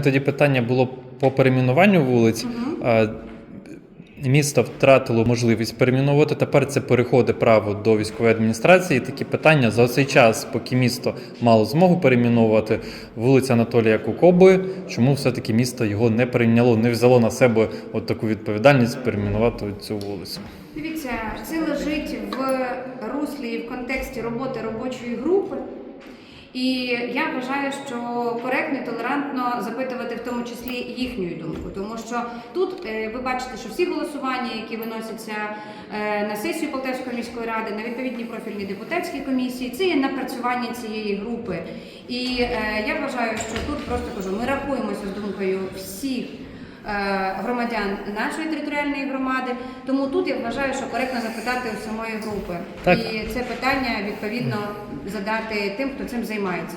Тоді питання було по перейменуванню вулиць. Е, Місто втратило можливість перейменувати. Тепер це переходить право до військової адміністрації. Такі питання за цей час, поки місто мало змогу перейменувати вулиця Анатолія Кукоби. Чому все-таки місто його не прийняло, не взяло на себе от таку відповідальність перейменувати цю вулицю? Дивіться, це лежить в руслі і в контексті роботи робочої групи. І я вважаю, що коректно і толерантно запитувати в тому числі їхню думку, тому що тут е, ви бачите, що всі голосування, які виносяться е, на сесію Полтавської міської ради, на відповідні профільні депутатські комісії, це є напрацювання цієї групи. І е, я вважаю, що тут просто кажу, ми рахуємося з думкою всіх громадян нашої територіальної громади. Тому тут я вважаю, що коректно запитати у самої групи. Так. І це питання відповідно задати тим, хто цим займається.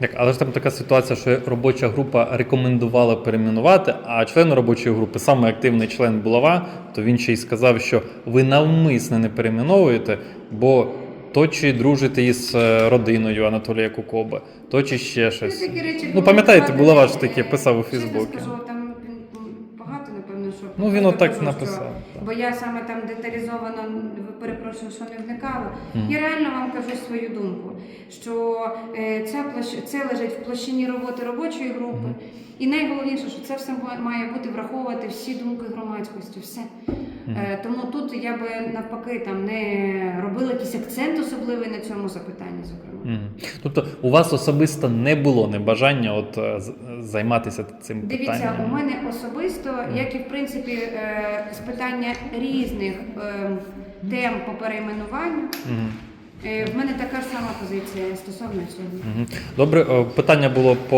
Так, але ж там така ситуація, що робоча група рекомендувала перейменувати, а член робочої групи, саме активний член булава, то він ще й сказав, що ви навмисно не перейменовуєте, бо то чи дружите із е, родиною Анатолія Кукоба, то чи ще щось. Ну пам'ятаєте, булава ж е, таке писав у Фейсбуці. Скажу, там м, багато, напевно, що Ну, він отак кажу, написав, що- Бо я саме там деталізовано перепрошую, що не вникала. Мгм. Я реально вам кажу свою думку, що е, ця площ... це лежить в площині роботи робочої групи. Мгм. І найголовніше, що це все має бути враховувати всі думки громадськості. Все. Е, тому тут я би навпаки там не робила якийсь акцент особливий на цьому запитанні, зокрема. Мгм. Тобто у вас особисто не було небажання от е, займатися цим Дивіться, питанням? у мене особисто, як і в принципі е, з питання різних е, тем по перейменуванню, е, в мене така ж сама позиція стосовно цього. Добре, питання було по